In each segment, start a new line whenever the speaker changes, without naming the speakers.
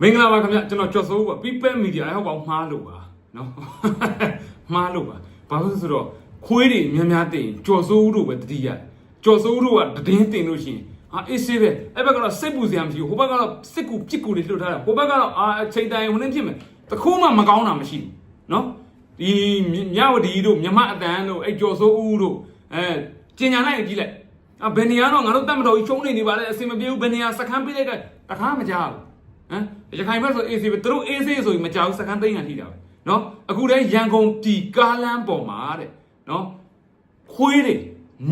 မင်္ဂလာပါခင်ဗျကျွန်တော်ကျော်စိုးပါ People Media အဟောက်ပေါင်းမှားလို့ပါနော်မှားလို့ပါဘာလို့လဲဆိုတော့ခွေးတွေများများတင်ကျော်စိုးဦးတို့ပဲတတိယကျော်စိုးဦးတို့ကတည်င်းတင်လို့ရှိရင်အာအေးဆေးပဲအဲ့ဘက်ကတော့စိတ်ပူစရာမရှိဘူးဟိုဘက်ကတော့စစ်ကူပြစ်ကူတွေလှုပ်ထားတာဟိုဘက်ကတော့အာအချိန်တိုင်းဝင်နေဖြစ်မယ်တခုမှမကောင်းတာမရှိဘူးနော်ဒီမြဝတီတို့မြမအတန်တို့အဲ့ကျော်စိုးဦးတို့အဲကျင်ညာလိုက်ကြည့်လိုက်အဘယ်နေရာတော့ငါတို့တတ်မတော်ကြီးချုံးနေနေပါလေအစင်မပြေဘူးဘယ်နေရာစခန်းပေးလိုက်ကတခါမကြောက်ဘူး ဟမ်ရခိုင်ဘက်ဆို AC ပဲသူတို့ AC ဆိုရင်မကြောက်စကန်သိန်းခံထိတာပဲနော်အခုတည်းရန်ကုန်ဒီကားလမ်းပေါ်မှာတဲ့နော်ခွေးတွေ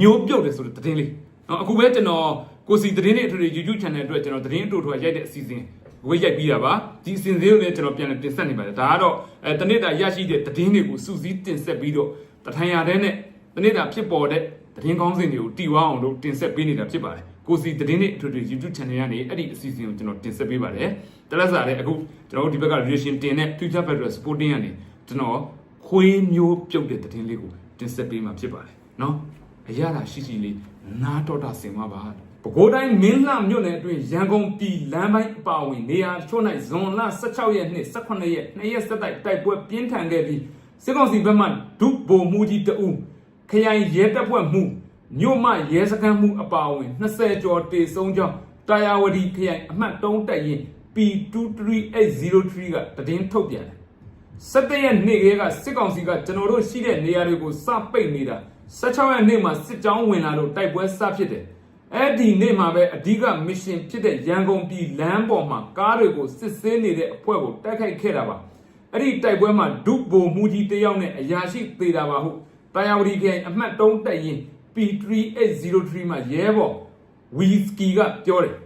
မျိုးပြုတ်တယ်ဆိုတဲ့သတင်းလေးနော်အခုပဲကျွန်တော်ကိုစီသတင်းတွေအထွေထွေ YouTube channel အတွက်ကျွန်တော်သတင်းအတူတူရိုက်တဲ့အစီအစဉ်ဝေးရိုက်ပြီးတာပါဒီအစဉ်လေးကိုလည်းကျွန်တော်ပြန်လည်တင်ဆက်နေပါတယ်ဒါကတော့အဲတနေ့တာရရှိတဲ့သတင်းတွေကိုစုစည်းတင်ဆက်ပြီးတော့တထိုင်ရတဲ့နဲ့တနေ့တာဖြစ်ပေါ်တဲ့သတင်းကောင်းစဉ်တွေကိုတီဝအောင်လို့တင်ဆက်ပေးနေတာဖြစ်ပါတယ် ကိုစီသတင်းတွေအထူး YouTube channel ကနေအဲ့ဒီအစီအစဉ်ကိုကျွန်တော်တင်ဆက်ပေးပါတယ်တလက်စားလည်းအခုကျွန်တော်တို့ဒီဘက်က relation တင်တဲ့ Future Federal Sporting ကနေကျွန်တော်ခွေးမျိုးပြုတ်တဲ့သတင်းလေးကိုတင်ဆက်ပေးမှာဖြစ်ပါတယ်เนาะအရသာရှိရှိလေးနားတော်တာဆင်ပါပါပဲခူးတိုင်းမင်းလှမြို့နယ်အတွင်းရန်ကုန်ပြည်လမ်းပိုင်းအပါအဝင်နေရာချို့၌ဇွန်လ16ရက်နေ့18ရက်2ရက်ဆက်တိုက်တိုက်ပွဲပြင်းထန်ခဲ့ပြီးစစ်ကောင်စီဘက်မှဒုဗိုလ်မှူးကြီးတအူးခရိုင်ရဲတပ်ဖွဲ့မှု မြို့မရဲစခန်းမှုအပါအဝင်20ကျော်တေဆုံးကြောင်းတာယာဝတီခရိုင်အမှတ်3တပ်ရင် P23803 ကတည်င်းထုတ်ပြန်တယ်စက်တရက်နေ့ကလေးကစစ်ကောင်စီကကျွန်တော်တို့ရှိတဲ့နေရာတွေကိုစပိတ်နေတာ16ရက်နေ့မှာစစ်ကြောင်းဝင်လာလို့တိုက်ပွဲစဖြစ်တယ်အဲ့ဒီနေ့မှာပဲအဓိကမစ်ရှင်ဖြစ်တဲ့ရန်ကုန်ပြည်လမ်းပေါ်မှာကားတွေကိုစစ်ဆေးနေတဲ့အဖွဲ့ကိုတိုက်ခိုက်ခဲ့တာပါအဲ့ဒီတိုက်ပွဲမှာဒုဗိုလ်မှူးကြီးတယောက်နဲ့အရာရှိသေးတာပါဟုတာယာဝတီခရိုင်အမှတ်3တပ်ရင် P3803 မှာရဲဘော်ဝီစကီကပြောတယ်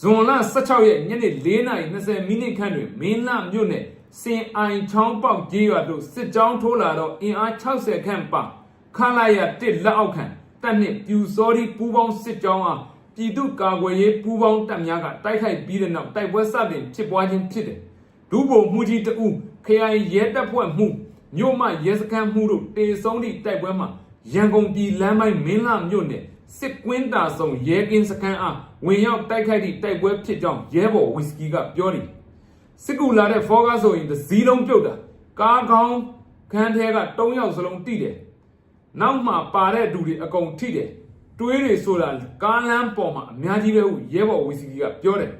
ဇွန်လ16ရက်ညနေ4:20မိနစ်ခန့်တွင်မင်းလမြို့နယ်စင်အိုင်ချောင်းပေါက်ကျေးရွာသို့စစ်ကြောင်းထိုးလာတော့အင်အား60ခန့်ပါခလာရတစ်လက်အောက်ခံတပ်နှင့်ပြူစောဒီပူးပေါင်းစစ်ကြောင်းအားပြည်သူ့ကာကွယ်ရေးပူးပေါင်းတပ်များကတိုက်ခိုက်ပြီးတဲ့နောက်တိုက်ပွဲစတင်ဖြစ်ပွားခြင်းဖြစ်တယ်ဒုဗိုလ်မှူးကြီးတဦးခရိုင်ရဲတပ်ဖွဲ့မှုမြို့မရဲစခန်းမှုတို့တေဆုံးသည့်တိုက်ပွဲမှာ ရန်ကုန်ပြည်လမ်းပိုင်းမင်းလမြို့နယ်စစ်ကွင်းတာဆောင်ရဲကင်းစခန်းအားဝင်ရောက်တိုက်ခိုက်သည့်တိုက်ပွဲဖြစ်ကြောင်းရဲဘော်ဝီစကီကပြောတယ်စစ်ကူလာတဲ့ဖောကားဆိုရင်တစ်စီးလုံးပြုတ်တာကားကောင်းခန်းထဲက၃ယောက်စလုံးတိတယ်နောက်မှပါတဲ့လူတွေအကုန်ထိတယ်တွေးတွေဆိုတာကားလမ်းပေါ်မှာအများကြီးပဲဟုရဲဘော်ဝီစကီကပြောတယ်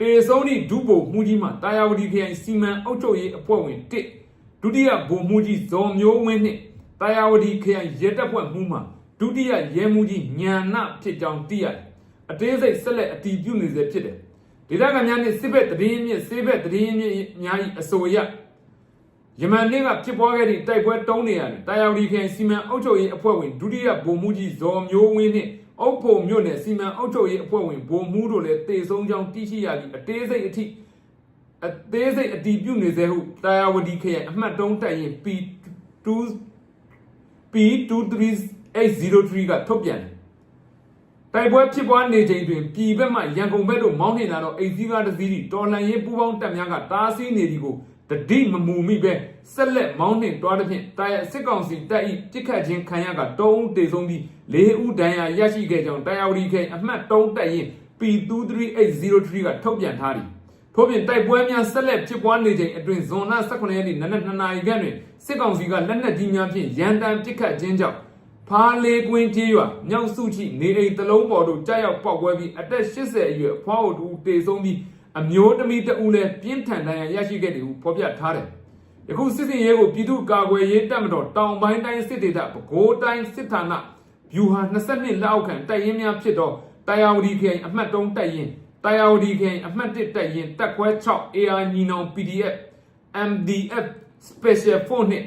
တေဆုံးသည့်ဒုဗိုလ်မှူးကြီးမှတာယာဝတီခရိုင်စီမံအုပ်ချုပ်ရေးအဖွဲ့ဝင်1ဒုတိယဗိုလ်မှူးကြီးဇော်မျိုးဝင်းနှင့် တာယာဝတီခရိုင်ရဲတပ်ဖွဲ့မှူးမှဒုတိယရဲမှုကြီးညံနဖြစ်ကြောင်းသိရတယ်။အသေးစိတ်ဆက်လက်အတည်ပြုနေစေဖြစ်တယ်။ဒေသခံများနဲ့စစ်ဘက်တရင်မြစ်စစ်ဘက်တရင်မြစ်များ၏အဆိုအရယမန်နေ့ကဖြစ်ပွားခဲ့သည့်တိုက်ပွဲတုံးနေရတယ်။တာယာဝတီခရိုင်စီမံအုပ်ချုပ်ရေးအဖွဲ့ဝင်ဒုတိယဗိုလ်မှူးကြီးဇော်မျိုးဝင်းနှင့်အုပ်ဖို့မြို့နယ်စီမံအုပ်ချုပ်ရေးအဖွဲ့ဝင်ဗိုလ်မှူးတို့လည်းတေဆုံးကြောင်းသိရှိရပြီးအသေးစိတ်အထိအသေးစိတ်အတည်ပြုနေစေဟုတာယာဝတီခရိုင်အမှတ်3တိုက်ရင် P2 P23803 ကထုတ်ပြန်တယ်။တိုက်ပွဲဖြစ်ပွားနေချိန်တွင်ပြည်ဘက်မှရန်ကုန်ဘက်သို့မောင်းနှင်လာတော့အိမ်စီးကားတစ်စီးသည်တော်လှန်ရေးပူးပေါင်းတပ်များကတားဆီးနေသည်ကိုတတိမမူမိပဲဆက်လက်မောင်းနှင်တွားသဖြင့်တာရစစ်ကောင်စီတပ်၏ပြစ်ခတ်ခြင်းခံရက၃ဦးတေဆုံးပြီး၄ဦးဒဏ်ရာရရှိခဲ့ကြောင်းတာယာဝတီခရိုင်အမှတ်3တပ်ရင် P23803 ကထုတ်ပြန်ထားသည်။ထို့ပြင်တိုက်ပွဲများဆက်လက်ဖြစ်ပွားနေချိန်အတွင်းဇွန်လ18ရက်နေ့နနက်2နာရီခန့်တွင် စစ်ကောင်စီကလက်နက်ကြီးများဖြင့်ရန်တမ်းပစ်ခတ်ခြင်းကြောင့်ဖားလေးကွင်းကျေးရွာမြောက်စုချိနေအိမ်တစ်လုံးပေါ်သို့ကြားရောက်ပေါက်ကွဲပြီးအသက်80အရွယ်အဖွားအိုတူတေဆုံးပြီးအမျိုးသမီးတဦးလည်းပြင်းထန်ဒဏ်ရာရရှိခဲ့တယ်ဟုဖော်ပြထားတယ်။ယခုစစ်စင်ရဲကိုပြည်သူ့ကာကွယ်ရေးတပ်မတော်တောင်ပိုင်းတိုင်းစစ်ဒေသပဲခူးတိုင်းစစ်ဌာနဗျူဟာ22လက်အောက်ခံတိုက်ရင်များဖြစ်သောတာယာဝတီခရိုင်အမှတ်3တိုက်ရင်တာယာဝတီခရိုင်အမှတ်1တပ်ရင်တပ်ခွဲ6 AR ညီနောင် PDF MDF Special Force နှင့်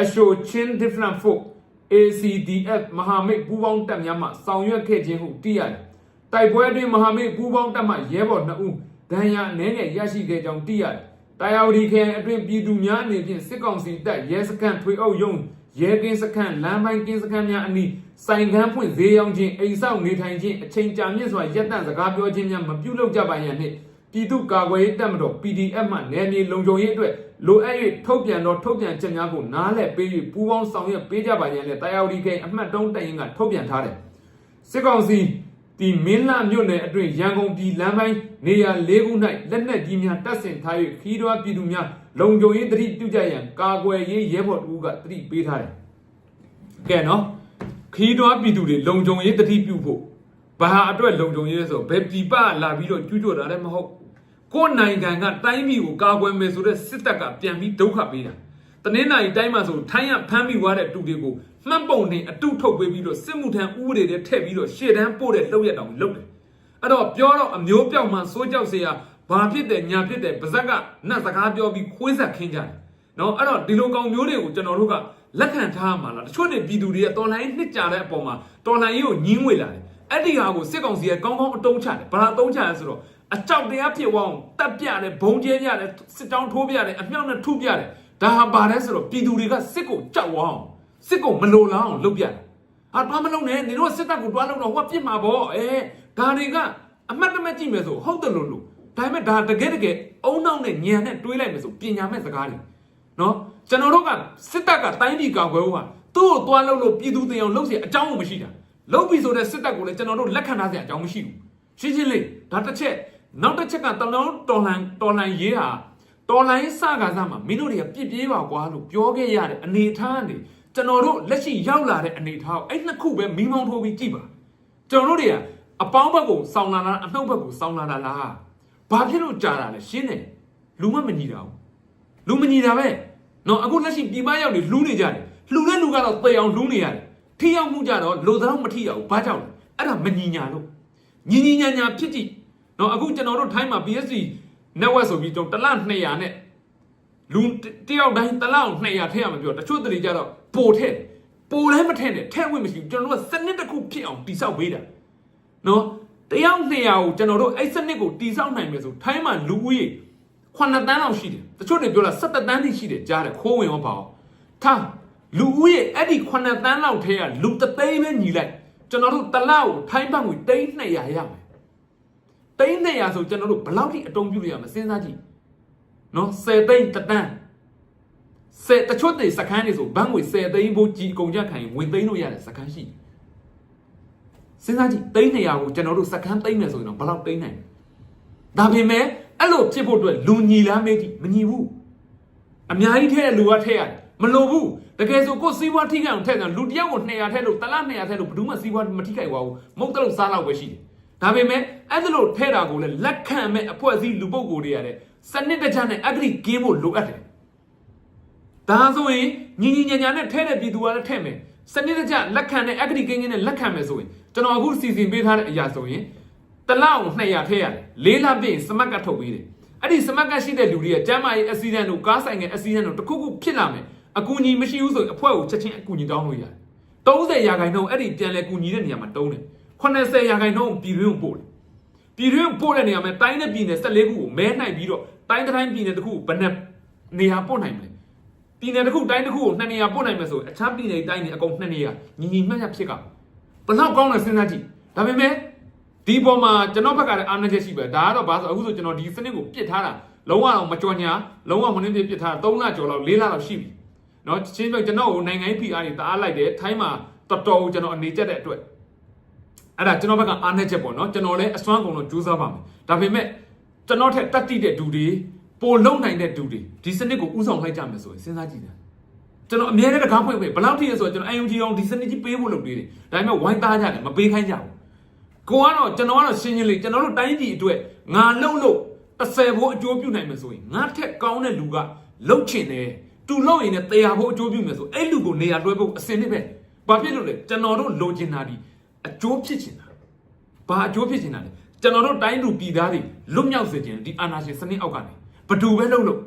အရှိုချင်း Different Force ACDF မဟာမိတ်ပူးပေါင်းတပ်များမှဆောင်ရွက်ခဲ့ခြင်းဟုသိရတယ်။တိုက်ပွဲတွင်မဟာမိတ်ပူးပေါင်းတပ်မှရဲဘော်2ဦးဒဏ်ရာအနည်းငယ်ရရှိခဲ့ကြောင်းသိရတယ်။တာယာဝတီခရိုင်အတွင်းပြည်သူများအနေဖြင့်စစ်ကောင်စီတပ်ရဲစခန်းထွေအုပ်ရုံးရဲကင်းစခန်းလမ်းပိုင်းကင်းစခန်းများအနီးစိုင်ကန်းဖွင့်ဈေးရောင်းခြင်းအိမ်ဆောက်နေထိုင်ခြင်းအချိန်ကြာမြင့်စွာရက်တန့်စကားပြောခြင်းများမပြုလုပ်ကြပါရန်နှင့်ပြည်သူ့ကာကွယ်ရေးတပ်မတော် PDF မှနယ်မြေလုံခြုံရေးအတွက် လိုအပ်၍ထုတ်ပြန်သောထုတ်ပြန်ချက်များကိုနားလည်ပေး၍ပူးပေါင်းဆောင်ရွက်ပေးကြပါရန်လည်းတာယာဝတီကိန်းအမှတ်3တိုင်ရင်ကထုတ်ပြန်ထားတယ်စစ်ကောင်စီဒီမင်းလာမြို့နယ်အတွင်းရန်ကုန်ပြည်လမ်းပိုင်းနေရာ၄ခု၌လက်နက်ကြီးများတပ်ဆင်ထား၍ခီးတော်ပြည်သူများလုံခြုံရေးတတိပြုကြရန်ကာကွယ်ရေးရဲဘော်တူကတတိပေးထားတယ်။ကဲနော်ခီးတော်ပြည်သူတွေလုံခြုံရေးတတိပြုဖို့ဘာအတွက်လုံခြုံရေးလဲဆိုတော့ဘယ်ပြည်ပလာပြီးတော့ကျူးကျော်တာလည်းမဟုတ် ကိုယ်နိုင်ငံကတိုင်းပြည်ကိုကာကွယ်မယ်ဆိုတဲ့စစ်တပ်ကပြန်ပြီးဒုက္ခပေးတာတနင်္လာရီတိုင်းမှာဆိုထိုင်းကဖမ်းမိွားတဲ့တူတွေကိုမှတ်ပုံနဲ့အတုထုတ်ပေးပြီးတော့စစ်မှုထမ်းဥပဒေတွေထည့်ပြီးတော့ရှေ့တန်းပို့တဲ့လောက်ရတောင်လုပ်တယ်အဲ့တော့ပြောတော့အမျိုးပြောက်မှစိုးကြောက်စရာဘာဖြစ်တယ်ညာဖြစ်တယ်ပါဇက်ကနတ်စကားပြောပြီးခွေးဆက်ခင်းကြတယ်နော်အဲ့တော့ဒီလိုကောင်မျိုးတွေကိုကျွန်တော်တို့ကလက်ခံထားမှာလားတချို့တွေပြည်သူတွေကတော်လိုင်းနှစ်ကြတဲ့အပေါ်မှာတော်လိုင်းကြီးကိုညင်းဝေလာတယ်အဲ့ဒီဟာကိုစစ်ကောင်စီကကောင်းကောင်းအတုံးချတယ်ဘာအတုံးချလဲဆိုတော့ အကြောက်တရားဖြစ်သွားအောင်တက်ပြတယ်ဘုံကျဲပြတယ်စစ်တောင်းထိုးပြတယ်အမြောက်နဲ့ထုပြတယ်ဒါဟာဘာလဲဆိုတော့ပြည်သူတွေကစစ်ကိုကြောက်အောင်စစ်ကိုမလိုလားအောင်လုပ်ပြတယ်ဟာတွားမလုံးနဲ့နေတော့စစ်တပ်ကိုတွားလုံးတော့ဟိုကပြစ်မှာပေါ့အဲဒါတွေကအမှတ်တမဲ့ကြည့်မယ်ဆိုဟုတ်တယ်လို့လို့ဒါပေမဲ့ဒါတကယ်တကယ်အုံနောက်နဲ့ညံနဲ့တွေးလိုက်မယ်ဆိုပညာမဲ့စကားတွေနော်ကျွန်တော်တို့ကစစ်တပ်ကတိုင်းပြည်ကာကွယ်ဖို့ဟာသူ့ကိုတွားလုံးလို့ပြည်သူတင်အောင်လုပ်เสียအကြောင်းကိုမရှိတာလုပ်ပြီဆိုတဲ့စစ်တပ်ကိုလည်းကျွန်တော်တို့လက်ခံထားเสียအကြောင်းမရှိဘူးရှင်းရှင်းလေးဒါတစ်ချက် နောက်တစ်ချက်ကတလုံးတော်လှန်တော်လှန်ရေးဟာတော်လှန်ရေးစကားစားမှာမင်းတို့တွေကပြစ်ပြေးပါကွာလို့ပြောခဲ့ရတဲ့အနေအထားကနေကျွန်တော်တို့လက်ရှိရောက်လာတဲ့အနေအထားကိုအဲ့နှစ်ခုပဲမိမောင်းထိုးပြီးကြည့်ပါကျွန်တော်တို့တွေကအပေါင်းဘက်ကိုစောင်းလာလားအနှုတ်ဘက်ကိုစောင်းလာတာလားဘာဖြစ်လို့ကြာတာလဲရှင်းတယ်လူမမညီတာဘူးလူမညီတာပဲနော်အခုလက်ရှိပြည်ပရောက်နေလှူးနေကြတယ်လှူတဲ့လူကတော့သေအောင်လှူးနေရတယ်ထိရောက်မှုကြတော့လိုသလောက်မထိရောက်ဘူးဘာကြောင့်လဲအဲ့ဒါမညီညာလို့ညီညီညာညာဖြစ်ကြည့် နော်အခုကျွန်တော်တို့ထိုင်းမှာ BSC network ဆိုပြီးတော့တစ်လ200နဲ့လူတယောက်တိုင်းတစ်လောက်200ထည့်ရမှာပြောတချို့တလေကြတော့ပိုထည့်ပိုလည်းမထည့်နဲ့ထည့်ဝင်မရှိဘူးကျွန်တော်တို့ကစနစ်တစ်ခုဖြစ်အောင်တိဆောက်ပေးတာနော်တယောက်200ကိုကျွန်တော်တို့အဲ့စနစ်ကိုတိဆောက်နိုင်မယ်ဆိုထိုင်းမှာလူဦးရေ9တန်းလောက်ရှိတယ်တချို့တွေပြောတာ17တန်းထိရှိတယ်ကြားတယ်ခိုးဝင်ရောပါအောင်ထားလူဦးရေအဲ့ဒီ9တန်းလောက်ထဲကလူတသိန်းပဲညီလိုက်ကျွန်တော်တို့တစ်လောက်ထိုင်းဘတ်ငွေ300ရရမယ် သိန်း200ဆိုကျွန်တော်တို့ဘယ်လောက်ထိအတုံးပြုလို့ရမလဲစဉ်းစားကြည့်နော်10သိန်းတတန်း10တချို့တွေစကန်းတွေဆိုဘန်းငွေ10သိန်းဘိုးကြီးအကုန်ကြခံရင်ဝင်သိန်းလို့ရတဲ့စကန်းရှိစဉ်းစားကြည့်သိန်း200ကိုကျွန်တော်တို့စကန်းသိန်းမယ်ဆိုရင်တော့ဘယ်လောက်သိန်းနိုင်ဒါပေမဲ့အဲ့လိုဖြစ်ဖို့အတွက်လူညီလားမေးကြည့်မညီဘူးအများကြီးထည့်တဲ့လူကထည့်ရတယ်မလိုဘူးတကယ်ဆိုကိုစီးပွားထိခိုက်အောင်ထည့်တယ်လူတယောက်ကို200ထည့်လို့တလား200ထည့်လို့ဘယ်သူမှစီးပွားမထိခိုက်ပါဘူးမုတ်တလို့စားလောက်ပဲရှိတယ် ဒါပေမဲ့အဲ့ဒါလို့ထဲတာကိုလည်းလက်ခံမဲ့အဖွဲ့အစည်းလူပုဂ္ဂိုလ်တွေရတဲ့စနစ်တကျနဲ့အဂရိကင်းဖို့လိုအပ်တယ်။ဒါဆိုရင်ညီညီညာညာနဲ့ထဲတဲ့ပြည်သူကလည်းထဲမယ်။စနစ်တကျလက်ခံတဲ့အဂရိကင်းကင်းနဲ့လက်ခံမယ်ဆိုရင်ကျွန်တော်အခုစီစဉ်ပေးထားတဲ့အရာဆိုရင်တလောက်200ထဲရတယ်။လေးလပြည့်စမတ်ကထုတ်ပေးတယ်။အဲ့ဒီစမတ်ကရှိတဲ့လူတွေကကျမ်းမာရေးအစီအစဉ်တို့ကားဆိုင်ငယ်အစီအစဉ်တို့တခုခုဖြစ်လာမယ်။အကူအညီမရှိဘူးဆိုရင်အဖွဲ့ကိုချက်ချင်းအကူအညီတောင်းလို့ရတယ်။30ရာခိုင်နှုန်းအဲ့ဒီပြန်လဲကူညီတဲ့နေရာမှာတုံးတယ်။ 80ရာခိုင်နှုန်းပြည်တွင်းကိုပို့တယ်။ပြည်တွင်းပို့တဲ့နေရာမှာတိုင်းနဲ့ပြည်နယ်14ခုကိုမဲနိုင်ပြီးတော့တိုင်းတိုင်းပြည်နယ်တစ်ခုကိုဘယ်နဲ့နေရာပို့နိုင်မလဲပြည်နယ်တစ်ခုတိုင်းတစ်ခုကိုနှစ်နေရာပို့နိုင်မယ်ဆိုအခြားပြည်နယ်တိုင်းတွေအကုန်နှစ်နေရာညီညီမျှမျှဖြစ်ကဘယ်လောက်ကောင်းလဲစဉ်းစားကြည့်ဒါပေမဲ့ဒီပေါ်မှာကျွန်တော်ဘက်ကလည်းအားနည်းချက်ရှိပဲဒါကတော့ဘာဆိုအခုဆိုကျွန်တော်ဒီစနစ်ကိုပြစ်ထားတာလုံးဝတော့မကြော်ညာလုံးဝမနှင်းပြပြစ်ထားတာ3လကျော်လောက်4လလောက်ရှိပြီเนาะချင်းပြကျွန်တော်ကိုနိုင်ငံရေး PR တွေတအားလိုက်တယ်ထိုင်းမှာတော်တော်ကျွန်တော်အနေကျက်တဲ့အတွက် အဲ့ဒါကျွန်တော်ဘက်ကအားနည်းချက်ပေါ့နော်ကျွန်တော်လည်းအစွမ်းကုန်တော့ကြိုးစားပါမယ်ဒါပေမဲ့ကျွန်တော်ထက်တက်တိတဲ့ဒူတွေပိုလုံနိုင်တဲ့ဒူတွေဒီစနစ်ကိုဥဆောင်လိုက်ကြမယ်ဆိုရင်စဉ်းစားကြည့်တယ်ကျွန်တော်အမြဲတမ်းတကားဖွင့်ဖွင့်ဘယ်လောက်ထိလဲဆိုတော့ကျွန်တော် IUG အောင်ဒီစနစ်ကြီးပေးဖို့လုပ်နေတယ်ဒါပေမဲ့ဝိုင်းသားကြတယ်မပေးခိုင်းကြဘူးကိုကတော့ကျွန်တော်ကတော့ရှင်းရှင်းလေးကျွန်တော်တို့တိုင်းပြည်အတွက်ငါလုံလို့30ဘိုးအကျိုးပြုနိုင်မယ်ဆိုရင်ငါထက်ကောင်းတဲ့လူကလုံချင်တယ်တူလုံရင်လည်းတရားဘိုးအကျိုးပြုမယ်ဆိုအဲ့လူကိုနေရာလွှဲဖို့အစင်နစ်ပဲဘာဖြစ်လို့လဲကျွန်တော်တို့လိုချင်တာဒီ အကျိုးဖြစ်ချင်တာဘာအကျိုးဖြစ်ချင်တာလဲကျွန်တော်တို့တိုင်းလူပြည်သားတွေလွတ်မြောက်စေချင်ဒီအာဏာရှင်စနစ်အောက်ကနေဘသူပဲလုပ်လို့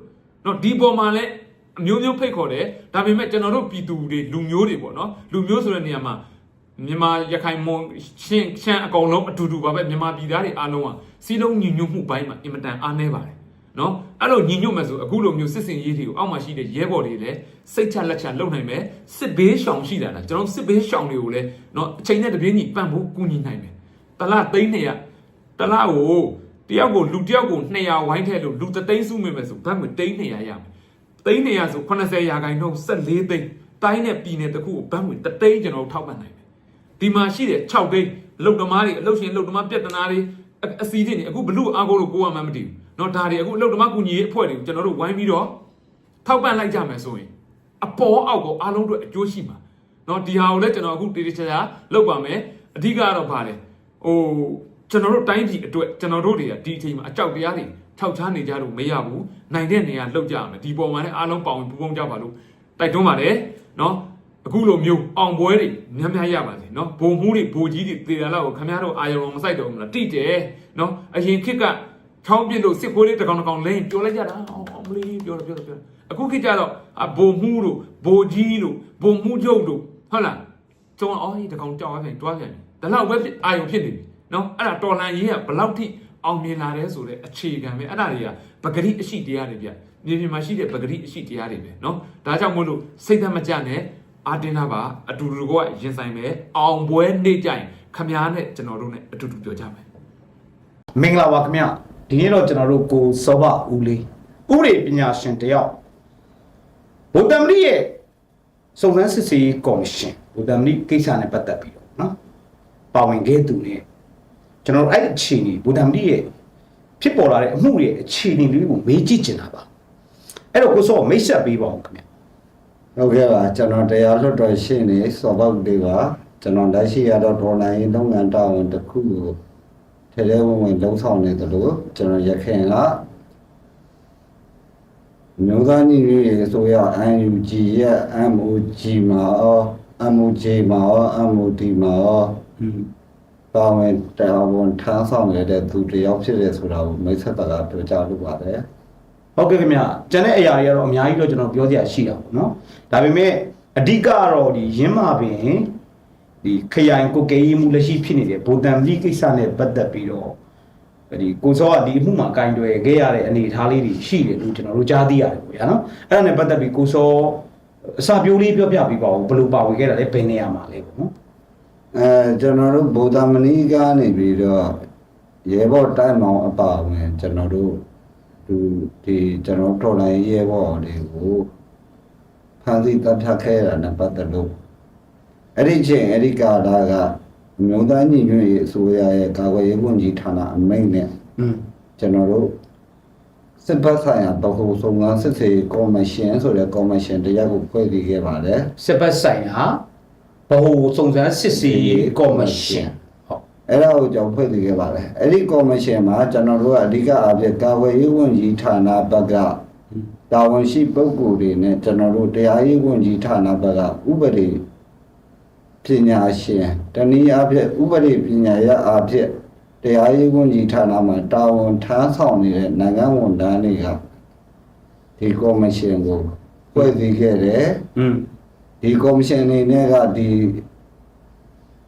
နော်ဒီပေါ်မှာလည်းအမျိုးမျိုးဖိတ်ခေါ်တယ်ဒါပေမဲ့ကျွန်တော်တို့ပြည်သူတွေလူမျိုးတွေပေါ့နော်လူမျိုးဆိုတဲ့နေရာမှာမြန်မာရခိုင်မွန်ချင်းချမ်းအကောင်လုံးအတူတူပါပဲမြန်မာပြည်သားတွေအားလုံးကစီးလုံးညီညွတ်မှုဘိုင်းမှာအင်မတန်အားနည်းပါတယ် နော်အဲ့လိုညီညွတ်မယ်ဆိုအခုလိုမျိုးစစ်စင်ရေးတွေကိုအောက်မှာရှိတဲ့ရဲဘော်တွေလည်းစိတ်ချလက်ချလုပ်နိုင်မယ်စစ်ဘေးရှောင်ရှိတာလားကျွန်တော်စစ်ဘေးရှောင်တွေကိုလည်းနော်အချိန်နဲ့တပြေးညီပံ့ဖို့ကူညီနိုင်မယ်တလားသိန်း200တလားကိုတယောက်ကိုလူတယောက်ကို200ဝိုင်းထဲလို့လူသသိန်းစုမိမယ်ဆိုဘတ်ငွေသိန်း200ရမယ်သိန်း200ဆို80ရာခိုင်နှုန်း14သိန်းတိုင်းနဲ့ပြည်နယ်တစ်ခုကိုဘတ်ငွေ3သိန်းကျွန်တော်ထောက်ပံ့နိုင်မယ်ဒီမှာရှိတဲ့6သိန်းအလုတ်သမားတွေအလုတ်ရှင်အလုတ်သမားပြဿနာတွေအအစီအစဉ်တွေအခုဘလို့အားကိုးလို့ကိုယ်ကမှမသိဘူး เนาะဒါတွေအခုအလုတ်သမားကူညီရေးအဖွဲ့တွေကိုကျွန်တော်တို့ဝိုင်းပြီးတော့ထောက်ပံ့လိုက်ကြမယ်ဆိုရင်အပေါ်အောက်ကိုအားလုံးအတွက်အကျိုးရှိမှာเนาะဒီဟာကိုလည်းကျွန်တော်အခုတေးတေးချာချာလုပ်ပါမယ်အဓိကတော့ဗာလေဟိုကျွန်တော်တို့တိုင်းပြည်အတွက်ကျွန်တော်တို့တွေကဒီအချိန်မှာအကြောက်တရားတွေထောက်ထားနေကြလို့မရဘူးနိုင်တဲ့နေရာလှုပ်ကြရမယ်ဒီပေါ်မှာလည်းအားလုံးပါဝင်ပူးပေါင်းကြပါလို့တိုက်တွန်းပါတယ်เนาะ အခုလိုမျိုးအောင်ပွဲတွေများများရပါစေเนาะဘုံမှုတွေဘိုကြီးတွေတေတာလောက်ကိုခင်ဗျားတို့အာရုံမစိုက်တော့ဘူးလားတိတယ်เนาะအရင်ခေတ်က ချောင်းပြစ်လို့စစ်ခိုးလေးတစ်ကောင်တစ်ကောင်လိမ့်ပြောလိုက်ကြတာအော်မလေးပြောတော့ပြောတော့ပြောအခုခေတ်ကျတော့အဘုံမှုတို့ဘိုကြီးတို့ဘုံမှုချုပ်တို့ဟုတ်လားကျုံအော်ဒီတစ်ကောင်ကြောက်ရပြန်တွားပြန်ဒါလောက်ပဲဖြစ်အာရုံဖြစ်နေပြီเนาะအဲ့ဒါတော်လန်ရေးကဘလောက်ထိအောင်မြင်လာတယ်ဆိုတဲ့အခြေခံပဲအဲ့ဒါတွေကပဂရိအရှိတရားတွေဗျမြေပြင်မှာရှိတဲ့ပဂရိအရှိတရားတွေပဲเนาะဒါကြောင့်မို့လို့စိတ်သက်မကြနဲ့ အာတင်တာပါအတူတူကရင်ဆိုင်မယ်အောင်ပွဲနေ့ကြရင်ခမားနဲ့ကျွန်တော်တို့ ਨੇ အတူတူပြောကြမယ်
မင်္ဂလာပါခင်ဗျ ဒီနေ့တော့ကျွန်တော်တို့ကိုစောဘဦးလေးဥပဒေပညာရှင်တယောက်ဗုဒ္ဓမရီရဲ့စုံစမ်းစစ်ဆေးရေးကော်မရှင်ဗုဒ္ဓမရီကိစ္စနဲ့ပတ်သက်ပြီးတော့နော်ပါဝင်ခဲ့သူ ਨੇ ကျွန်တော်တို့အဲ့ဒီအခြေအနေဗုဒ္ဓမရီရဲ့ဖြစ်ပေါ်လာတဲ့အမှုရဲ့အခြေအနေလေးကိုမေးကြည့်ချင်တာပါအဲ့တော့ကိုစောမိတ်ဆက်ပေးပါဦးခင်ဗျ
ဟုတ်ကဲ့ပါကျွန်တော်တရားလွတ်တော်ရှင်းနေစောဘောက်လေးပါကျွန်တော်လက်ရှိရတော့ဒေါ်လာရင်လုပ်ငန်းတာဝန်တစ်ခုကို ထဲထဲဝင်ဝင်လုံးဆောင်နေတယ်လို့ကျွန်တော်ရခင်ကမျိုးသားညီညွတ်ရေးအစိုးရ UNG ရဲ့ MOG မှာရော MOJ မှာရော MOD မှာရော
อืม
ပါဝင်တရားဝန်ထမ်းဆောင်နေတဲ့သူတစ်ယောက်ဖြစ်တယ်ဆိုတာကိုမိတ်ဆက်တာကပြောကြလို့ပါတယ်
ဟုတ်ကဲ့ခင်ဗျကျန်တဲ့အရာတွေကတော့အများကြီးတော့ကျွန်တော်ပြောစရာရှိတာပေါ့နော်ဒါပေမဲ့အဓိကကတော့ဒီရင်းမာပင် ဒီခရိုင်ကိုကဲရေးမှုလက်ရှိဖြစ်နေတဲ့ဗိုလ်တန်လီကိစ္စနဲ့ပတ်သက်ပြီးတော့ဒီကိုစောကဒီအမှုမှာကင်တွယ်ခဲ့ရတဲ့အနေအထားလေးတွေရှိတယ်လို့ကျွန်တော်တို့ကြားသိရတယ်ပေါ့ဗျာနော်အဲ့ဒါနဲ့ပတ်သက်ပြီးကိုစောအစာပြိုးလေးပြောပြပေးပါဦးဘယ်လိုပါဝင်ခဲ့တာလဲဘယ်နေရာမှာလဲပေါ့နော်
အဲကျွန်တော်တို့ဗုဒ္ဓမဏိကနေပြီးတော့ရဲဘော်တိုက်မောင်အပါဝင်ကျွန်တော်တို့ဒီဒီကျွန်တော်တော်လိုင်းရဲဘော်တွေကိုဖန်ဆီးတပ်ဖြတ်ခဲ့ရတာနဲ့ပတ်သက်လို့ အဲ့ဒီချိန်အဲ့ဒီကာလာကမြို့သားညီညွတ်ရေးအစိုးရရဲ့ကာကွယ်ရေးဝန်ကြီးဌာနအမိန့်နဲ့
อืม
ကျွန်တော်တို့စစ်ဘက်ဆိုင်ရာဗဟိုစုံစမ်းစစ်ဆေးကော်မရှင်ဆိုတဲ့ကော်မရှင်တရားကိုဖွဲ့စည်းခဲ့ပါတယ်
စစ်ပတ်ဆိုင်ရာဗဟိုစုံစမ်းစစ်ဆေးရေးကော်မရှင်ဟုတ်
အဲ့ဒါကိုကြောင့်ဖွဲ့စည်းခဲ့ပါတယ်အဲ့ဒီကော်မရှင်မှာကျွန်တော်တို့ကအဓိကအဖြစ်ကာဝေးရေးဝန်ကြီးဌာနဘက်ကတာဝန်ရှိပုဂ္ဂိုလ်တွေနဲ့ကျွန်တော်တို့တရားရေးဝန်ကြီးဌာနဘက်ကဥပဒေ ပညာရှင်တနည်းအားဖြင့်ဥပဒေပညာရအားဖြင့်တရားရေးဝန်ကြီးဌာနမှာတာဝန်ထမ်းဆောင်နေတဲ့နိုင်ငံဝန်ထမ်းတွေကဒီကော်မရှင်ကိုဖွဲ့စည်းခဲ့တယ်
อืม
ဒီကော်မရှင်အနေနဲ့ကဒီ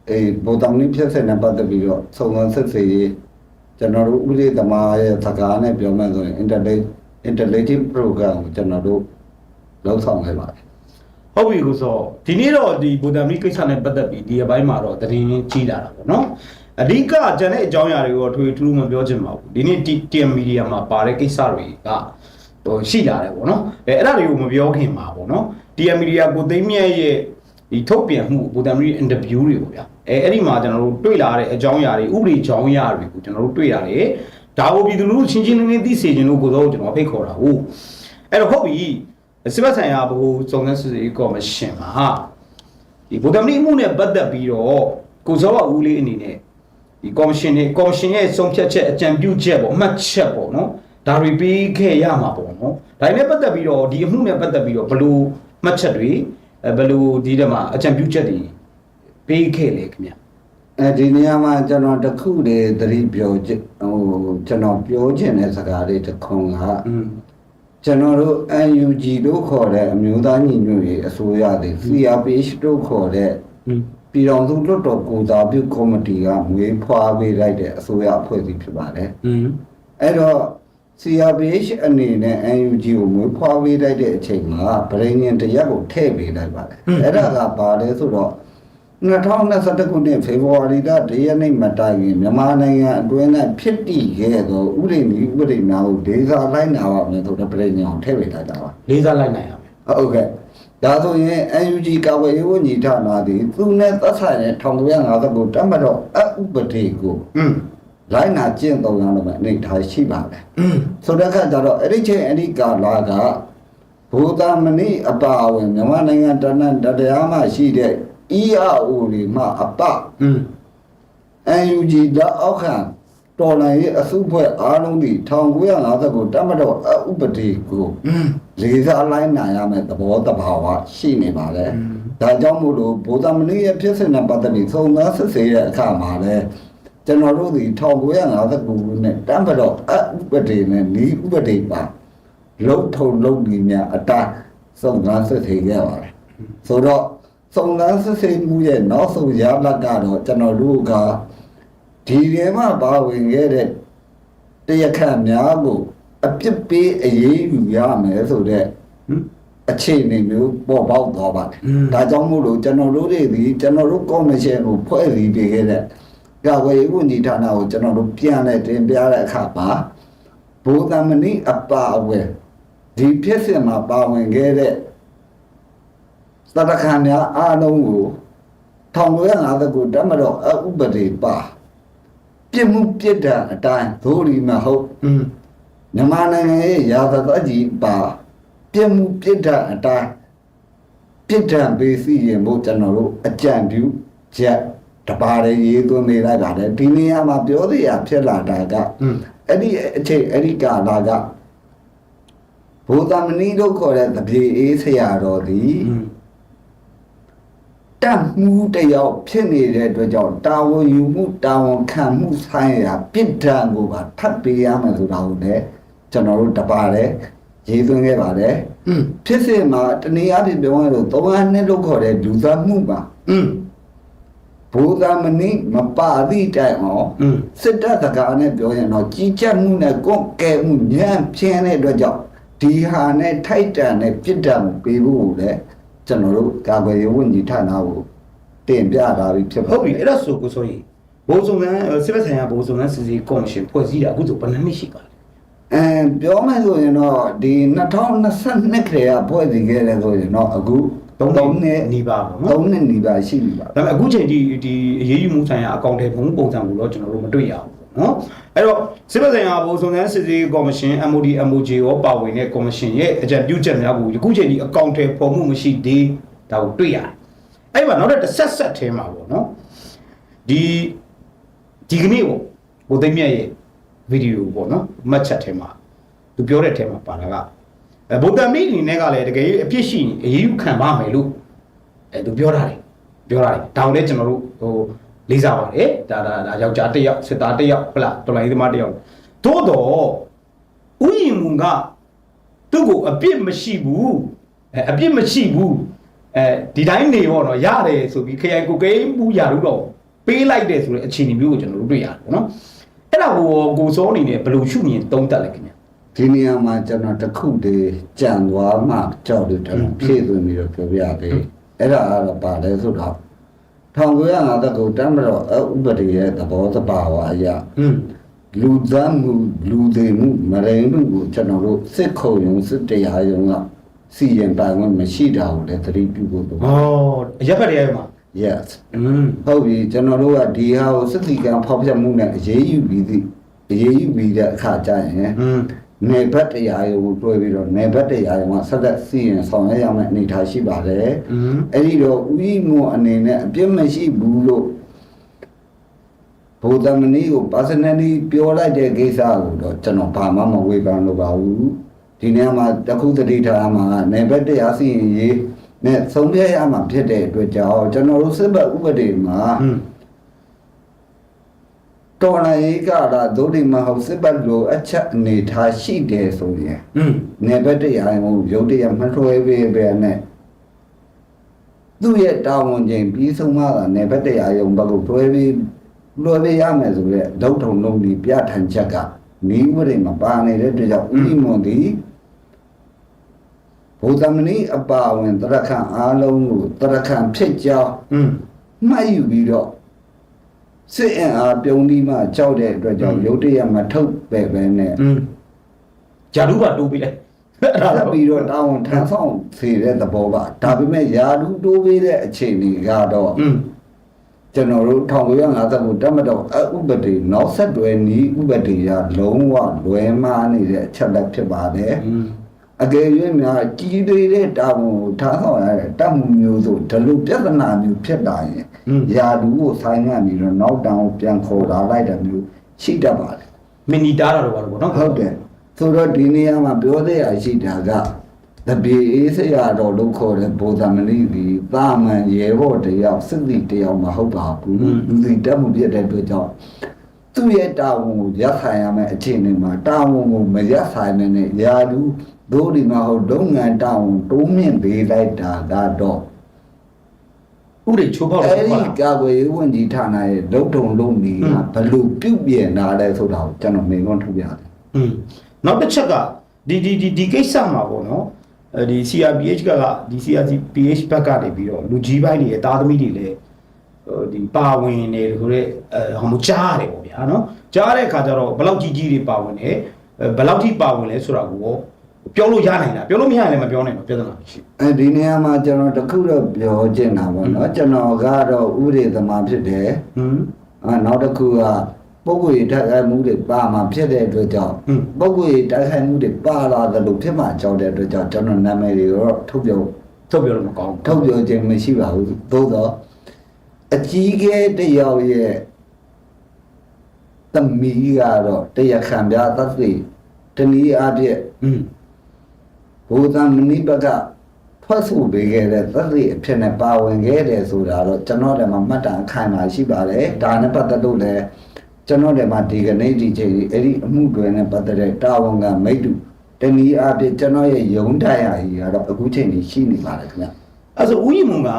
အဲဗိုလ်တောင်နည်းဖြစ်ဆက်နေပတ်သက်ပြီးတော့စုံစမ်းစစ်ဆေးရေးကျွန်တော်တို့ဥပဒေသမားရဲ့စကားနဲ့ပြောမှဆိုရင် intellectual intellective program ကိုကျွန်တော်တို့လောက်ဆောင်ခဲ့ပါတယ်
ဟုတ်ပြီကိုစောဒီနေ့တော့ဒီဗိုလ်တံမီကိစ္စနဲ့ပတ်သက်ပြီးဒီအပိုင်းမှာတော့သတင်းကြီးလာတာပေါ့နော်အဓိကကျန်တဲ့အကြောင်းအရာတွေကိုတော့ထွေထူးထူးမပြောချင်ပါဘူးဒီနေ့ TM Media မှာပါတဲ့ကိစ္စတွေကဟိုရှိလာတယ်ပေါ့နော်အဲအဲ့ဒါတွေကိုမပြောခင်ပါပေါ့နော် TM Media ကိုသိမ်းမြတ်ရဲ့ဒီထုတ်ပြန်မှုဗိုလ်တံမီ interview တွေပေါ့ဗျာအဲအဲ့ဒီမှာကျွန်တော်တို့တွေ့လာတဲ့အကြောင်းအရာတွေဥပဒေအကြောင်းအရာတွေကိုကျွန်တော်တို့တွေ့ရတယ်ဒါကိုပြည်သူလူထုချင်းချင်းလင်းလင်းသိစေချင်လို့ကိုတော့ကျွန်တော်ဖိတ်ခေါ်တာဟုတ်အဲ့တော့ဟုတ်ပြီ စစ်ဘက်ဆိုင်ရာဘဟုစုံစမ်းစစ်ဆေးရေးကော်မရှင်မှာဒီဗိုလ်သမီးမှုနဲ့ပတ်သက်ပြီးတော့ကိုစောဘဦးလေးအနေနဲ့ဒီကော်မရှင်နဲ့ကော်မရှင်ရဲ့ဆုံးဖြတ်ချက်အကြံပြုချက်ပေါ့အမှတ်ချက်ပေါ့နော်ဒါတွေပေးခဲ့ရမှာပေါ့နော်ဒါနဲ့ပတ်သက်ပြီးတော့ဒီအမှုနဲ့ပတ်သက်ပြီးတော့ဘယ်လိုမှတ်ချက်တွေအဲဘယ်လိုဒီတက်မှာအကြံပြုချက်တွေပေးခဲ့လေခင်ဗျ
အဲဒီနေရာမှာကျွန်တော်တစ်ခုတည်းသတိပြောချင်ဟိုကျွန်တော်ပြောချင်တဲ့စကားလေးတစ်ခုက
อืม
ကျွန်တော်တို့ UNG တို့ခေါ်တဲ့အမျိုးသားညီညွတ်ရေးအစိုးရတွေ CRPH တို့ခေါ်တဲ့ပြည်တော်စုလွတ်တော်ကိုသာပြုကော်မတီကငွေဖွာပေးလိုက်တဲ့အစိုးရအဖွဲ့အစည်းဖြစ်ပါတယ်။အဲ့တော့ CRPH အနေနဲ့ UNG ကိုငွေဖွာပေးလိုက်တဲ့အချိန်မှာဗရင်းရင်တရက်ကိုထည့်ပေးလိုက်ပါတယ်။အဲ့ဒါကဘာလဲဆိုတော့ 2021ခုနှစ်ဖေဖော်ဝါရီလတရက်နေ့မတိုင်ခင်မြန်မာနိုင်ငံအတွင်းနဲ့ဖြစ်တည်ခဲ့သောဥပဒေနည်းဥပဒေများကိုဒေသလိုက်နာပါမယ်ဆိုတော့ဗရိညင်ကိုထည့်ပေးလိုက်တာပါ။
လေးစားလိုက်နိုင်ရမယ်
ဟုတ်ကဲ့ ဒါဆိုရင် NUG ကာဝေးရေးဝန်ကြီးဌာနသည်သူနဲ့သက်ဆိုင်တဲ့1950ကိုတတ်မှတ်တော့အဥပဒေကို
อืม
လိုင်းနာကျင့်သုံးရတော့မယ်အနေထားရှိပါတယ်
อืม
ဆိုတဲ့အခါကျတော့အဲ့ဒီချိန်အဲ့ဒီကာလာကဘူတာမဏိအပါအဝင်မြန်မာနိုင်ငံတနန်တရားမှရှိတဲ့ ဤအအိုတွေမှာအပ
อืม
NUG လက်အောက်ခံတော်လှန်ရေးအစုအဖွဲ့အားလုံးသည်1950ကိုတပ်မတော်အဥပဒေကိုလေးစားလိုက်နိုင်ရမယ်သဘောတဘာဝရှိနေပါလေ။ဒါကြောင့်မို့လို့ဗိုလ်သမဏေရဲ့ဖြစ်စဉ်နဲ့ပတ်သက်ပြီးစုံစမ်းစစ်ဆေးတဲ့အခါမှာလဲကျွန်တော်တို့ဒီ1950ခုနှစ်တပ်မတော်အဥပဒေနဲ့ဤဥပဒေပါလုံထုံလုံနေများအတားစုံစမ်းစစ်ဆေးခဲ့ပါတယ်။ဆိုတော့ သုံးသပ်စစ်ဆေးမှုရဲ့နောက်ဆုံးရလဒ်ကတော့ကျွန်တော်တို့ကဒီထဲမှာပါဝင်ခဲ့တဲ့တရားခံများကိုအပြစ်ပေးအရေးယူရမယ်ဆိုတဲ့
ဟမ်
အခြေအနေမျိုးပေါ်ပေါက်သွားပါတယ်
อืม။
ဒါကြောင့်မို့လို့ကျွန်တော်တို့တွေဒီကျွန်တော်တို့ကော်မရှင်ကိုဖွဲ့စည်းပေးခဲ့တဲ့ကာကွယ်ရေးဝန်ကြီးဌာနကိုကျွန်တော်တို့ပြန်လဲတင်ပြတဲ့အခါမှာဘုဒ္ဓမဏိအပါအဝင်ဒီဖြစ်စဉ်မှာပါဝင်ခဲ့တဲ့ သတ္တခဏများအားလုံးကို1959ဓမ္မတော်အဥပဒေပါပြစ်မှုပြစ်ဒဏ်အတိုင်းသို့ဒီမဟုတ်မြန်မာနိုင်ငံရဲ့ရာသတ်ကြီးပါပြစ်မှုပြစ်ဒဏ်အတိုင်းပြစ်ဒဏ်ပေးစီရင်ဖို့ကျွန်တော်တို့အကြံပြုချက်တပါးရေးသွင်းနေလိုက်ပါတယ်ဒီနေရာမှာပြောစရာဖြစ်လာတာကအဲ့ဒီအချိန်အဲ့ဒီကာလကဘုသမဏီတို့ခေါ်တဲ့တပြေအေးဆရာတော်သည် တတ်မှုတယောက်ဖြစ်နေတဲ့အတွက်ကြောင့်တာဝန်ယူမှုတာဝန်ခံမှုဆိုင်ရာပြစ်ဒဏ်ကိုပါထပ်ပေးရမယ်ဆိုတာကိုလည်းကျွန်တော်တို့တပါတယ်ရေးသွင်းခဲ့ပါတယ်ဖြစ်စဉ်မှာတနည်းအားဖြင့်ပြောရရင်သုံးဟနှစ်လို့ခေါ်တဲ့လူသားမှုပါဘူသာမဏိမပါသည့်တိုင်အောင်စစ်တပ်စကားနဲ့ပြောရင်တော့ကြီးကြပ်မှုနဲ့ကွန့်ကဲမှုညံ့ဖျင်းတဲ့အတွက်ကြောင့်ဒီဟာနဲ့ထိုက်တန်တဲ့ပြစ်ဒဏ်ပေးဖို့လည်း ကျွန်တော်တို့ကာကွယ်ရေးဝန်ကြီးဌာနကိုတင်ပြတာပြီးဖြစ်ပါ
ဟုတ်ပြီအဲ့ဒါဆိုကိုဆိုရင်ဘိုးစုံကန်းစစ်ဘက်ဆိုင်ရာဘိုးစုံကန်းစီစီကော်မရှင်ဖွဲ့စည်းတာအခုဆိုဘယ်နှစ်နှစ်ရှိပါလဲ
အဲပြောမယ်ဆိုရင်တော့ဒီ2022ခရေကဖွဲ့စည်းခဲ့တယ်ဆိုရင်တော့အခု
သုံး
3နှစ်
နီးပါပေါ့နော်
3နှစ်နီးပါးရှိပြီပါ
ဒါပေမဲ့အခုချိန်ဒီဒီအရေးယူမှုဆိုင်ရာအကောင့်ထဲဘုံပုံစံကိုတော့ကျွန်တော်တို့မတွေ့ရဘူးပေါ့နော်အဲ့တော့စစ်ဘက်ဆိုင်ရာဘိုးစုံကန်းစီစီကော်မရှင် MOD MOJ ရောပါဝင်တဲ့ကော်မရှင်ရဲ့အကြံပြုချက်များကိုအခုချိန်ဒီအကောင့်ထဲပေါ်မှုမရှိသေးဒါကိုတွေ့ရတယ်အဲ့မှာနောက်တစ်ဆက်ဆက်ထဲမှာပေါ့နော်ဒီဒီကနေ့ပေါ့ဘုသိမ်းမြတ်ရဲ့ဗီဒီယိုပေါ့နော်မှတ်ချက်ထဲမှာသူပြောတဲ့ထဲမှာပါတာကအဲဗုဒ္ဓမီအနေနဲ့ကလည်းတကယ်အပြစ်ရှိရင်အရေးယူခံပါမယ်လို့အဲသူပြောတာလေပြောတာလေဒါကိုလည်းကျွန်တော်တို့ဟို လေးစားပါတယ်ဒါဒါဒါယောက်ျားတစ်ယောက်စစ်သားတစ်ယောက်ဟုတ်လားတော်လိုင်းသမားတစ်ယောက်သို့တော့ဥယျာဉ်မူကသူ့ကိုအပြစ်မရှိဘူးအဲအပြစ်မရှိဘူးအဲဒီတိုင်းနေပေါ့နော်ရတယ်ဆိုပြီးခရိုင်ကိုကိန်းမှုရာလို့တော့ပေးလိုက်တယ်ဆိုတဲ့အခြေအနေမျိုးကိုကျွန်တော်တို့တွေ့ရတယ်ပေါ့နော်အဲ့ဒါကိုကိုစောအနေနဲ့ဘယ်လိုရှုမြင်သုံးသပ်လဲခင်ဗျာ
ဒီနေရာမှာကျွန်တော်တစ်ခုတည်းကြံသွားမှကြောက်လို့ကျွန်တော်ဖြည့်သွင်းပြီးတော့ပြောပြပေးအဲ့ဒါကတော့ပါလဲဆိုတော့ 1950ခုတမ်းမတော်အဥပဒေရဲ့သဘောသဘာဝအရလူသားမှုလူသေးမှုမရင်မှုကိုကျွန်တော်တို့စစ်ခုံရုံးစစ်တရားရုံးကစီရင်ပိုင်ခွင့်မရှိတာကိုလည်းသတိပြုဖို့လိုပါတယ်။
ဩအရက်ဖက်တရားရုံးမှာ
yes ဟုတ်ပြီကျွန်တော်တို့ကဒီဟာကိုစစ်တီကံဖောက်ပြမှုနဲ့အရေးယူပြီးသည့်အရေးယူပြီးတဲ့အခါကျရင် နယ်ဘက်တရားရုံကိုတွဲပြီးတော့နယ်ဘက်တရားရုံကဆက်သက်စီရင်ဆောင်ရွက်ရမယ့်အနေအထားရှိပါတယ်။အဲဒီတော့ဥဤမွန်အနေနဲ့အပြစ်မရှိဘူးလို့ဘုဒ္ဓမဏိကို personally ပြောလိုက်တဲ့ကိစ္စကိုတော့ကျွန်တော်ဘာမှမဝေဖန်လို့ပါဘူး။ဒီနေရာမှာတခုတတိထားမှာနယ်ဘက်တရားစီရင်ရေးနဲ့ဆုံးဖြတ်ရမှာဖြစ်တဲ့အတွက်ကြောင့်ကျွန်တော်တို့စစ်ဘက်ဥပဒေမှာ တော်နိုင်ရေးကတာဒုတိမဟုတ်စစ်ပတ်လိုအချက်အနေထားရှိတယ်ဆိုရင်
อืม
နေဘက်တရားကိုရုပ်တရားမထွဲပေးပဲနဲ့သူ့ရဲ့တာဝန်ချိန်ပြီးဆုံးမှသာနေဘက်တရားရုံဘက်ကတွဲပြီးလွယ်ပေးရမယ်ဆိုတော့ဒုထုံလုံးဒီပြထန်ချက်ကနိဝရိမပါနေတဲ့တကြောင့်ဤမွန်သည်ဘုဒ္ဓမဏိအပါဝင်တရခန့်အားလုံးကိုတရခန့်ဖြစ်ကြောင်းမှတ်ယူပြီးတော့ စစ်အင်အားပြုံးပြီးမှကြောက်တဲ့အတွက်ကြောင့်ရုတ်တရက်မထုတ်ပဲပဲနဲ့
อืมဂျာလူပါတိုးပြီးလိုက် အဲ့ဒါ
ဆက်
တော့
ပြီးတော့တာဝန်ထမ်းဆောင်စေတဲ့သဘောပါဒါပေမဲ့ယာလူတိုးပေးတဲ့အခြေအနေကတော့
อืม
ကျွန်တော်တို့1950ကိုတက်မတော့အဥပဒေနောက်ဆက်တွဲနီးဥပဒေရလုံးဝလွဲမှားနေတဲ့အချက်လက်ဖြစ်ပါတယ်
อืม
အကယ်၍များကြီးသေးတဲ့တာဝန်ကိုထားဆောင်ရတဲ့တတ်မှုမျိုးဆိုဒီလိုပြဿနာမျိုးဖြစ်လာရင်ယာလူကိုဆိုင်ငံ့ပြီးတော့နောက်တောင်ပြန်ခေါ်လာလိုက်တဲ့မျိုးရှိတတ်ပါတယ်
မီနီတားတာတော့ဘာလို့ပေါ့နော်
ဟုတ်တယ်ဆိုတော့ဒီနေရာမှာပြောသေးရရှိတာကတပြေအေးစရာတော်လို့ခေါ်တဲ့ဗုဒ္ဓမဏိဒီတာမန်ရေဘော့တယောက်စစ်တီတယောက်မဟုတ်ပါဘူးလူစီတက်မှုပြတဲ့အတွက်ကြောင့်သူ့ရဲ့တာဝန်ကိုရပ်ဆိုင်ရမယ့်အခြေအနေမှာတာဝန်ကိုမရပ်ဆိုင်မနဲ့ယာလူ ဒိုးဒီမှာဟုတ်လုပ်ငန်းတာဝန်တိုးမြင့်ပေးလိုက်တာကတော့
ဥပဒေချိုးဖောက်လို့
အဲ့
ဟုတ်
ဒီ
လား
ကာကွယ်ရေးဝန်ကြီးဌာနရဲ့လုံတုံလုံနေကဘယ်လိုပြုပြင်လာလဲဆိုတာကိုကျွန်တော်မြင်ခွန်းထုတ်ပြတယ်
อืมနောက်တစ်ချက်ကဒီဒီဒီဒီကိစ္စမှာပေါ့နော်အဲဒီ CRPH ကကဒီ CRPH ဘက်ကနေပြီးတော့လူကြီးပိုင်းတွေရဲ့တာသမီတွေလည်းဟိုဒီပါဝင်နေဆိုတော့အဲဟိုမကြားရတယ်ပေါ့ဗျာနော်ကြားတဲ့အခါကျတော့ဘယ်လောက်ကြီးကြီးတွေပါဝင်တယ်အဲဘယ်လောက်ထိပါဝင်လဲဆိုတာကို ပြောလို့ရနိုင်တာပြောလို့မရရင်လည်းမပြောနိုင်တော့ပြဿနာရှိ
အဲဒီနေရာမှာကျွန်တော်တခုတော့ပြောချင်တာပေါ့နော်ကျွန်တော်ကတော့ဥပဒေသမားဖြစ်တယ်
ဟွန်း
အာနောက်တစ်ခုကပုဂ္ဂိုလ်ရေးတိုက်ခိုက်မှုတွေပါမှာဖြစ်တဲ့အတွက်ကြောင့်
ဟွန်း
ပုဂ္ဂိုလ်ရေးတိုက်ခိုက်မှုတွေပါလာသလိုဖြစ်မှာကြောက်တဲ့အတွက်ကြောင့်ကျွန်တော်နာမည်တွေတော့ထုတ်ပြော
ထုတ်ပြောလို့မကောင်းဘူး
ထုတ်ပြောခြင်းမရှိပါဘူးသို့တော့အကြီးကဲတစ်ယောက်ရဲ့သမီးကတော့တရားခံပြသတ်သိတနည်းအားဖြင့်
ဟွန်း
ဘုဒ္ဓမဏိပကထွက်ဆိုပေးခဲ့တဲ့သတ္တိအဖြစ်နဲ့ပါဝင်ခဲ့တယ်ဆိုတာတော့ကျွန်တော်လည်းမှတ်တမ်းခိုင်မာရှိပါတယ်ဒါနဲ့ပတ်သက်လို့လည်းကျွန်တော်လည်းမှဒီကနေ့ဒီချိန်ကြီးအဲ့ဒီအမှုတွေနဲ့ပတ်သက်တဲ့တာဝန်ကမိတ်တူတနည်းအားဖြင့်ကျွန်တော်ရဲ့ယုံတရားကြီးကတော့အခုချိန်ကြီးရှိနေပါတယ်ခင်ဗျ
အဲ့ဆိုဦးရင်မုံက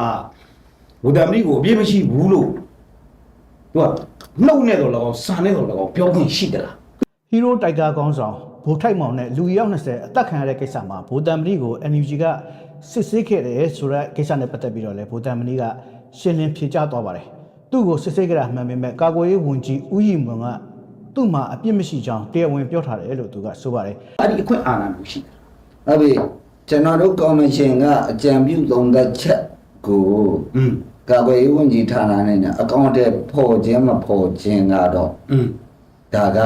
ဗုဒ္ဓမဏိကိုအပြည့်မရှိဘူးလို့သူကနှုတ်နဲ့တော့လောစာနဲ့တော့လောပြောခွင့်ရှိတယ်လား
ဟီးရိုးတိုက်ကာကောင်းဆောင် ဗိုလ်ထိုက်မောင်နဲ့လူရောက်20အသက်ခံရတဲ့ကိစ္စမှာဗိုလ်တံမဏိကို NUG ကစစ်ဆေးခဲ့တယ်ဆိုတဲ့ကိစ္စနဲ့ပတ်သက်ပြီးတော့လည်းဗိုလ်တံမဏိကရှင်းလင်းဖြေကြားသွားပါတယ်သူ့ကိုစစ်ဆေးကြတာမှန်ပေမဲ့ကာကွယ်ရေးဝန်ကြီးဦးရီမွန်ကသူ့မှာအပြစ်မရှိကြောင်းတရားဝင်ပြောထားတယ်လို့သူကဆိုပါတယ်
အဲ့ဒီအခွင့်အာဏာမျိုးရှိတယ်
ဟုတ်ပြီကျွန်တော်တို့ကော်မရှင်ကအကြံပြုသုံးသပ်ချက်ကိုကာကွယ်ရေးဝန်ကြီးဌာနနဲ့အကောင့်တဲ့ပေါ်ခြင်းမပေါ်ခြင်းကတော့ဒါက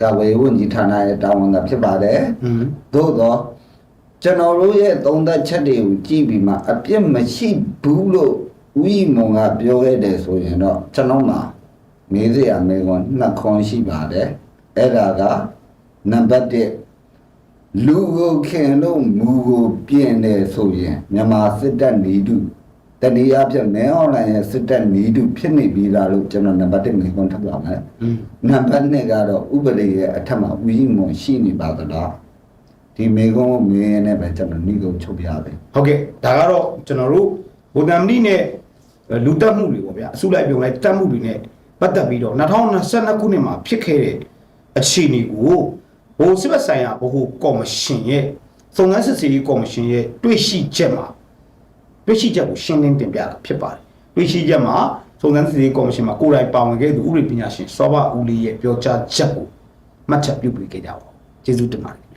ကာကွယ်ရေးဝန်ကြီးဌာနရဲ့တာဝန်ကဖြစ်ပါတယ်
อืม
သို့တော့ကျွန်တော်တို့ရဲ့သုံးသက်ချက်တွေကိုကြည့်ပြီးမှအပြစ်မရှိဘူးလို့ဦးဤမုံကပြောခဲ့တယ်ဆိုရင်တော့ကျွန်တော်မှာမေးစရာမေးခွန်းနှစ်ခွန်းရှိပါတယ်အဲ့ဒါကနံပါတ်1လူကိုခင်လို့မူကိုပြင်တယ်ဆိုရင်မြန်မာစစ်တပ်နေတူ တတိယပြမဲအွန်လိုင်းရဲ့စစ်တပ်နေတူဖြစ်နေပြီလားလို့ကျွန်တော်နံပါတ်1မေးခွန်းထုတ်ပါမယ်
อืม
နံပါတ်2ကတော့ဥပဒေရဲ့အထက်မှာဦးကြီးမွန်ရှိနေပါသလားဒီမေကုန်းကိုမေးရင်းနဲ့ပဲကျွန်တော်နှီးကုန်ချုပ်ပြရတယ်
ဟုတ်ကဲ့ဒါကတော့ကျွန်တော်တို့ဗုဒ္ဓမဏိနဲ့လူတက်မှုတွေပေါ့ဗျာအစုလိုက်ပြုံလိုက်တက်မှုတွေနဲ့ပတ်သက်ပြီးတော့2022ခုနှစ်မှာဖြစ်ခဲ့တဲ့အခြေအနေကိုဘိုးစစ်ဘက်ဆိုင်ရာဘိုးကော်မရှင်ရဲ့စုံစမ်းစစ်ဆေးရေးကော်မရှင်ရဲ့တွေ့ရှိချက်မှာ တွေ့ရှိချက်ကိုရှင်းလင်းတင်ပြတာဖြစ်ပါတယ်တွေ့ရှိချက်မှာစုံစမ်းစစ်ဆေးရေးကော်မရှင်မှာကိုယ်တိုင်ပါဝင်ခဲ့သူဥပဒေပညာရှင်စောဘဦးလေးရဲ့ပြောကြားချက်ကိုမှတ်ချက်ပြုပေးခဲ့ကြပါဦးကျေးဇူးတင်ပါတယ်